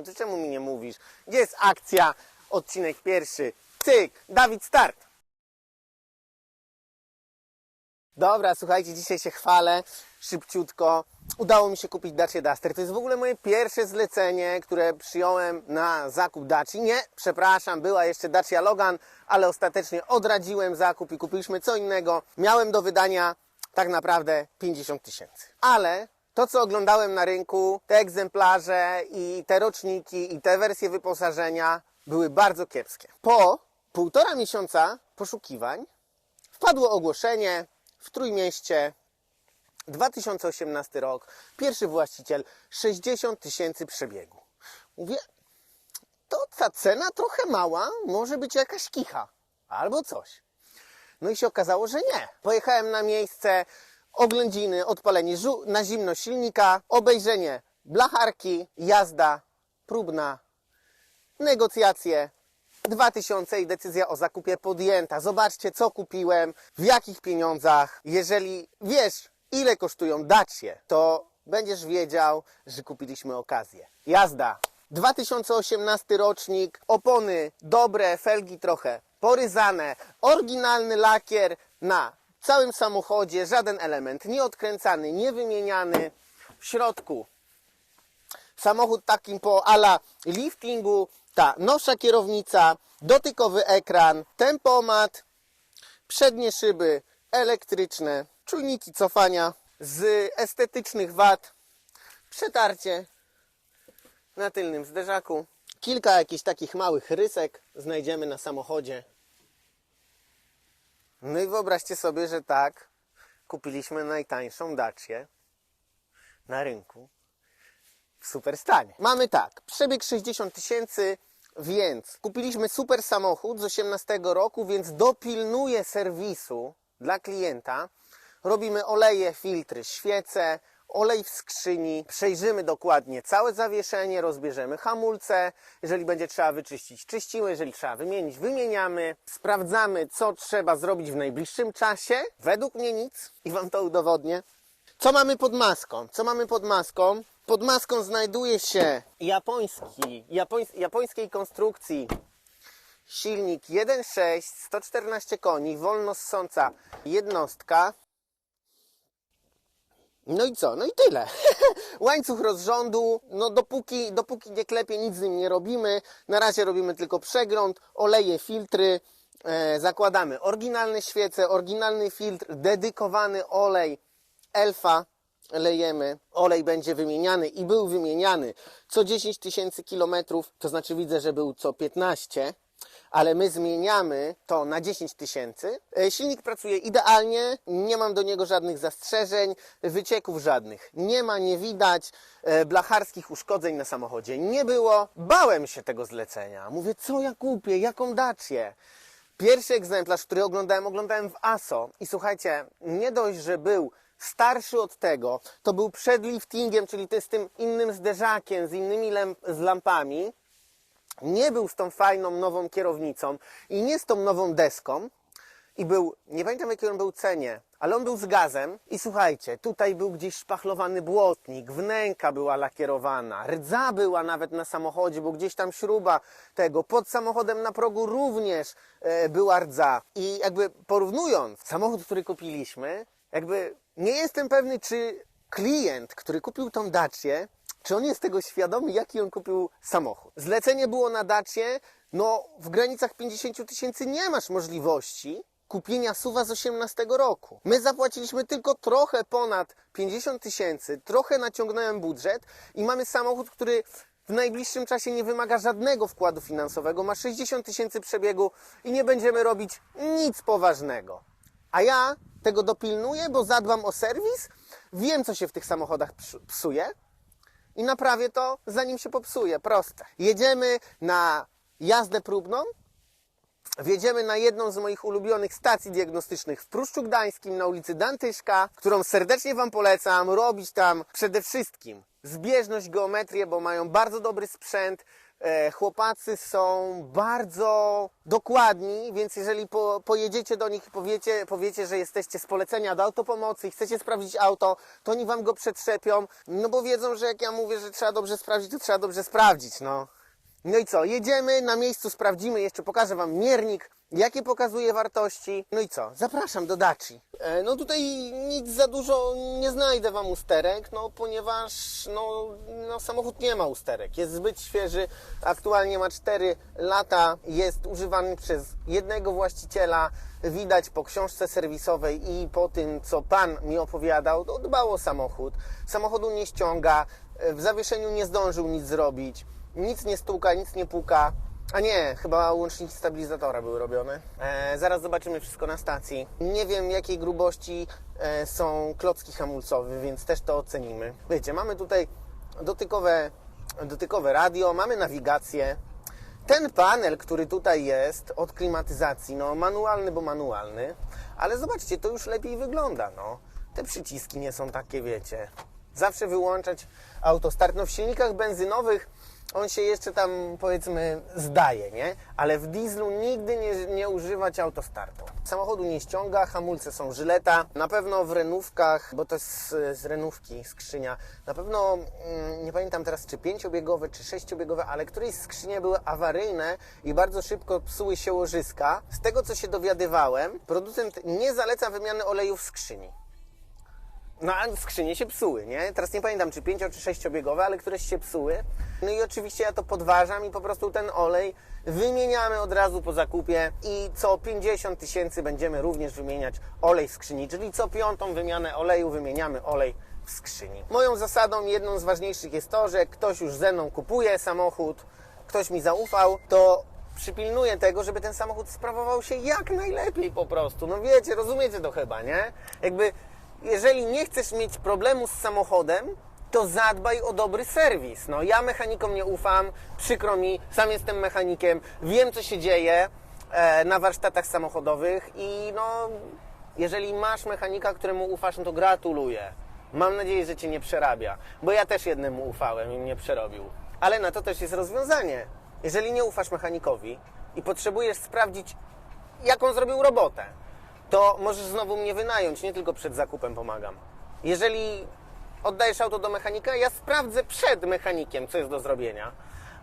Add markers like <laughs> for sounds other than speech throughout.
No to czemu mi nie mówisz? Jest akcja? Odcinek pierwszy. Cyk, Dawid, start! Dobra, słuchajcie, dzisiaj się chwalę szybciutko. Udało mi się kupić Dacia Duster. To jest w ogóle moje pierwsze zlecenie, które przyjąłem na zakup Daci. Nie, przepraszam, była jeszcze Dacia Logan, ale ostatecznie odradziłem zakup i kupiliśmy co innego. Miałem do wydania tak naprawdę 50 tysięcy. Ale to, co oglądałem na rynku, te egzemplarze i te roczniki i te wersje wyposażenia były bardzo kiepskie. Po półtora miesiąca poszukiwań wpadło ogłoszenie w Trójmieście 2018 rok, pierwszy właściciel 60 tysięcy przebiegu. Mówię, to ta cena trochę mała, może być jakaś kicha albo coś. No i się okazało, że nie. Pojechałem na miejsce, oględziny, odpalenie na zimno silnika, obejrzenie blacharki, jazda próbna, negocjacje. 2000 i decyzja o zakupie podjęta. Zobaczcie, co kupiłem, w jakich pieniądzach. Jeżeli wiesz, ile kosztują Dacie, to będziesz wiedział, że kupiliśmy okazję. Jazda. 2018 rocznik, opony dobre, felgi trochę poryzane, oryginalny lakier na całym samochodzie, żaden element nieodkręcany, niewymieniany. W środku samochód takim po ala liftingu, ta nowsza kierownica, dotykowy ekran, tempomat, przednie szyby elektryczne, czujniki cofania z estetycznych wad, przetarcie na tylnym zderzaku, kilka jakichś takich małych rysek znajdziemy na samochodzie. No i wyobraźcie sobie, że tak kupiliśmy najtańszą Dacię na rynku w super stanie. Mamy tak, przebieg 60 tysięcy, więc kupiliśmy super samochód z 18 roku, więc dopilnuję serwisu dla klienta. Robimy oleje, filtry, świece, olej w skrzyni, przejrzymy dokładnie całe zawieszenie, rozbierzemy hamulce, jeżeli będzie trzeba wyczyścić, czyścimy, jeżeli trzeba wymienić, wymieniamy, sprawdzamy, co trzeba zrobić w najbliższym czasie. Według mnie nic i Wam to udowodnię. Co mamy pod maską? Co mamy pod maską? Pod maską znajduje się japoński, japońs, japońskiej konstrukcji silnik 1.6, 114 koni, wolno ssąca jednostka. No i co? No i tyle. <laughs> Łańcuch rozrządu, no dopóki, dopóki nie klepie, nic z nim nie robimy. Na razie robimy tylko przegląd, oleje, filtry, e, zakładamy oryginalne świece, oryginalny filtr, dedykowany olej Elfa lejemy, olej będzie wymieniany i był wymieniany co 10 tysięcy kilometrów, to znaczy widzę, że był co 15, ale my zmieniamy to na 10 tysięcy. E, Silnik pracuje idealnie, nie mam do niego żadnych zastrzeżeń, wycieków żadnych. Nie ma, nie widać, e, blacharskich uszkodzeń na samochodzie nie było. Bałem się tego zlecenia. Mówię, co ja kupię, jaką dacie? Pierwszy egzemplarz, który oglądałem, oglądałem w ASO i słuchajcie, nie dość, że był starszy od tego, to był przed liftingiem, czyli to z tym innym zderzakiem, z innymi lamp z lampami, nie był z tą fajną nową kierownicą i nie z tą nową deską i był, nie pamiętam jakiej on był cenie, ale on był z gazem i słuchajcie, tutaj był gdzieś szpachlowany błotnik, wnęka była lakierowana, rdza była nawet na samochodzie, bo gdzieś tam śruba tego, pod samochodem na progu również e, była rdza. I jakby porównując samochód, który kupiliśmy, jakby nie jestem pewny, czy klient, który kupił tą Dacię, czy on jest tego świadomy, jaki on kupił samochód. Zlecenie było na Dacię, no w granicach 50 tysięcy nie masz możliwości kupienia suwa z 18 roku. My zapłaciliśmy tylko trochę ponad 50 tysięcy, trochę naciągnąłem budżet i mamy samochód, który w najbliższym czasie nie wymaga żadnego wkładu finansowego, ma 60 tysięcy przebiegu i nie będziemy robić nic poważnego. A ja tego dopilnuję, bo zadbam o serwis, wiem co się w tych samochodach psu- psuje i naprawię to zanim się popsuje. Proste. Jedziemy na jazdę próbną, Wjedziemy na jedną z moich ulubionych stacji diagnostycznych w Pruszczu Gdańskim na ulicy Dantyszka, którą serdecznie Wam polecam robić tam przede wszystkim zbieżność, geometrię, bo mają bardzo dobry sprzęt, E, chłopacy są bardzo dokładni, więc jeżeli po, pojedziecie do nich i powiecie, powiecie, że jesteście z polecenia do autopomocy i chcecie sprawdzić auto, to oni wam go przetrzepią, no bo wiedzą, że jak ja mówię, że trzeba dobrze sprawdzić, to trzeba dobrze sprawdzić, no. No i co? Jedziemy, na miejscu sprawdzimy, jeszcze pokażę Wam miernik, jakie pokazuje wartości. No i co? Zapraszam do Daci. E, no tutaj nic za dużo nie znajdę Wam usterek, no ponieważ no, no, samochód nie ma usterek. Jest zbyt świeży, aktualnie ma 4 lata, jest używany przez jednego właściciela. Widać po książce serwisowej i po tym, co Pan mi opowiadał, to dbał o samochód. Samochodu nie ściąga, e, w zawieszeniu nie zdążył nic zrobić. Nic nie stuka, nic nie puka. A nie, chyba łączniki stabilizatora były robione. E, zaraz zobaczymy wszystko na stacji. Nie wiem jakiej grubości e, są klocki hamulcowe, więc też to ocenimy. Wiecie, mamy tutaj dotykowe, dotykowe radio, mamy nawigację. Ten panel, który tutaj jest od klimatyzacji, no manualny, bo manualny, ale zobaczcie, to już lepiej wygląda, no. Te przyciski nie są takie, wiecie. Zawsze wyłączać autostart. No w silnikach benzynowych on się jeszcze tam powiedzmy zdaje, nie? Ale w dieslu nigdy nie, nie używać autostartu. Samochodu nie ściąga, hamulce są żyleta. Na pewno w renówkach, bo to jest z, renówki skrzynia, na pewno mm, nie pamiętam teraz czy pięciobiegowe, czy sześciobiegowe, ale któreś skrzynie były awaryjne i bardzo szybko psuły się łożyska. Z tego co się dowiadywałem, producent nie zaleca wymiany oleju w skrzyni. No a skrzynie się psuły, nie? Teraz nie pamiętam, czy pięcio, czy sześciobiegowe, ale któreś się psuły. No i oczywiście ja to podważam i po prostu ten olej wymieniamy od razu po zakupie i co 50 tysięcy będziemy również wymieniać olej w skrzyni, czyli co piątą wymianę oleju wymieniamy olej w skrzyni. Moją zasadą, jedną z ważniejszych jest to, że ktoś już ze mną kupuje samochód, ktoś mi zaufał, to przypilnuję tego, żeby ten samochód sprawował się jak najlepiej po prostu. No wiecie, rozumiecie to chyba, nie? Jakby jeżeli nie chcesz mieć problemu z samochodem, to zadbaj o dobry serwis. No, ja mechanikom nie ufam, przykro mi, sam jestem mechanikiem, wiem co się dzieje e, na warsztatach samochodowych i no, jeżeli masz mechanika, któremu ufasz, no to gratuluję. Mam nadzieję, że cię nie przerabia, bo ja też jednemu ufałem i mnie przerobił. Ale na to też jest rozwiązanie. Jeżeli nie ufasz mechanikowi i potrzebujesz sprawdzić, jaką zrobił robotę, to możesz znowu mnie wynająć, nie tylko przed zakupem pomagam. Jeżeli oddajesz auto do mechanika, ja sprawdzę przed mechanikiem, co jest do zrobienia.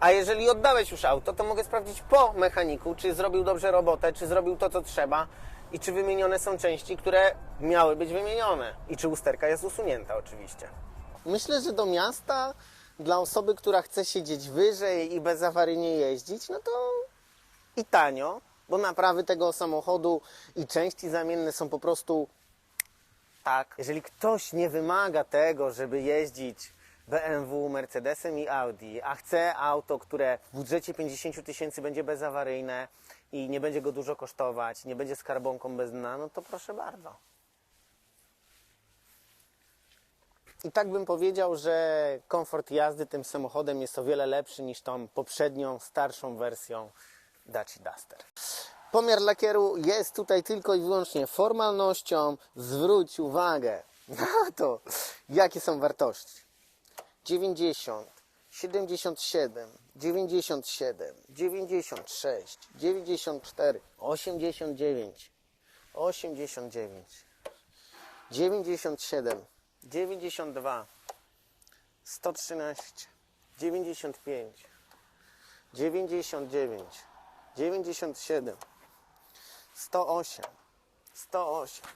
A jeżeli oddałeś już auto, to mogę sprawdzić po mechaniku, czy zrobił dobrze robotę, czy zrobił to, co trzeba i czy wymienione są części, które miały być wymienione i czy usterka jest usunięta oczywiście. Myślę, że do miasta dla osoby, która chce siedzieć wyżej i bezawaryjnie jeździć, no to i tanio, bo naprawy tego samochodu i części zamienne są po prostu tak. Jeżeli ktoś nie wymaga tego, żeby jeździć BMW, Mercedesem i Audi, a chce auto, które w budżecie 50 tysięcy będzie bezawaryjne i nie będzie go dużo kosztować, nie będzie skarbonką bez dna, no to proszę bardzo. I tak bym powiedział, że komfort jazdy tym samochodem jest o wiele lepszy niż tą poprzednią, starszą wersją Dacia Duster. Pomiar lakieru jest tutaj tylko i wyłącznie formalnością. Zwróć uwagę na to, jakie są wartości. 90, 77, 97, 96, 94, 89, 89, 97, 92, 113, 95, 99, 97, 108, 108.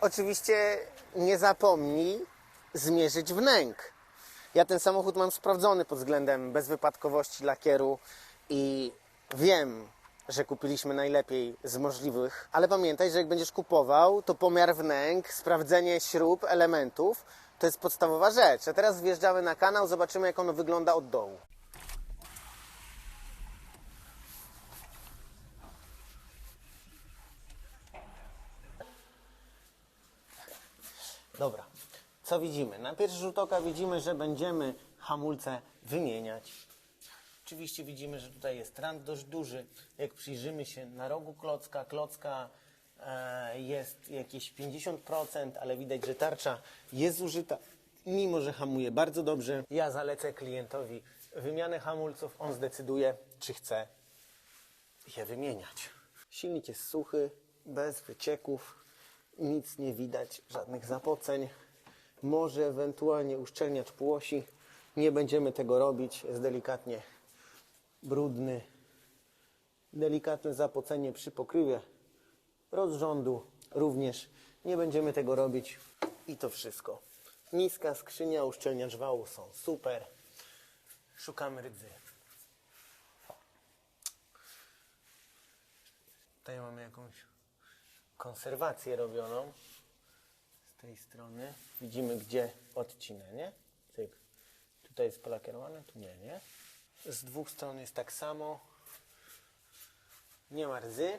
Oczywiście nie zapomnij zmierzyć wnęk. Ja ten samochód mam sprawdzony pod względem bezwypadkowości lakieru i wiem, że kupiliśmy najlepiej z możliwych, ale pamiętaj, że jak będziesz kupował, to pomiar wnęk, sprawdzenie śrub, elementów to jest podstawowa rzecz. A teraz wjeżdżamy na kanał, zobaczymy jak ono wygląda od dołu. Dobra, co widzimy? Na pierwszy rzut oka widzimy, że będziemy hamulce wymieniać Oczywiście widzimy, że tutaj jest rand dość duży. Jak przyjrzymy się na rogu klocka, klocka e, jest jakieś 50%, ale widać, że tarcza jest zużyta, mimo że hamuje bardzo dobrze. Ja zalecę klientowi wymianę hamulców, on zdecyduje, czy chce je wymieniać. Silnik jest suchy, bez wycieków, nic nie widać, żadnych zapoceń. Może ewentualnie uszczelniacz półosi. Nie będziemy tego robić, jest delikatnie brudny. Delikatne zapocenie przy pokrywie rozrządu również. Nie będziemy tego robić i to wszystko. Niska skrzynia, uszczelniacz wału są super. Szukamy rdzy. Tutaj mamy jakąś konserwację robioną z tej strony. Widzimy, gdzie odcinę, nie? Cyk. Tutaj jest polakierowane, tu nie, nie? Z dwóch stron jest tak samo. Nie ma rdzy.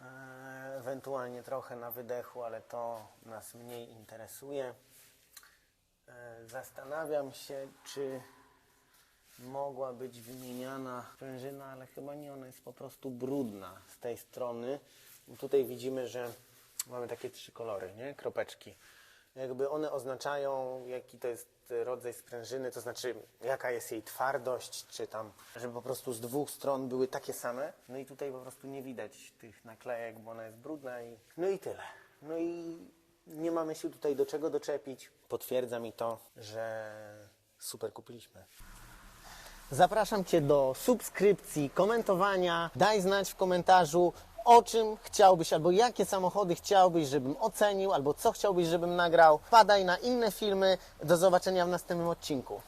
Eee, Ewentualnie trochę na wydechu, ale to nas mniej interesuje. Eee, Zastanawiam się, czy mogła być wymieniana sprężyna, ale chyba nie, ona jest po prostu brudna z tej strony. Tutaj widzimy, że mamy takie trzy kolory, nie? Kropeczki. Jakby one oznaczają, jaki to rodzaj sprężyny, to znaczy jaka jest jej twardość, czy tam, żeby po prostu z dwóch stron były takie same. No i tutaj po prostu nie widać tych naklejek, bo ona jest brudna i no i tyle. No i nie mamy się tutaj do czego doczepić. Potwierdza mi to, że super kupiliśmy. Zapraszam Cię do subskrypcji, komentowania. Daj znać w komentarzu, o czym chciałbyś, albo jakie samochody chciałbyś, żebym ocenił, albo co chciałbyś, żebym nagrał. Padaj na inne filmy. Do zobaczenia w następnym odcinku.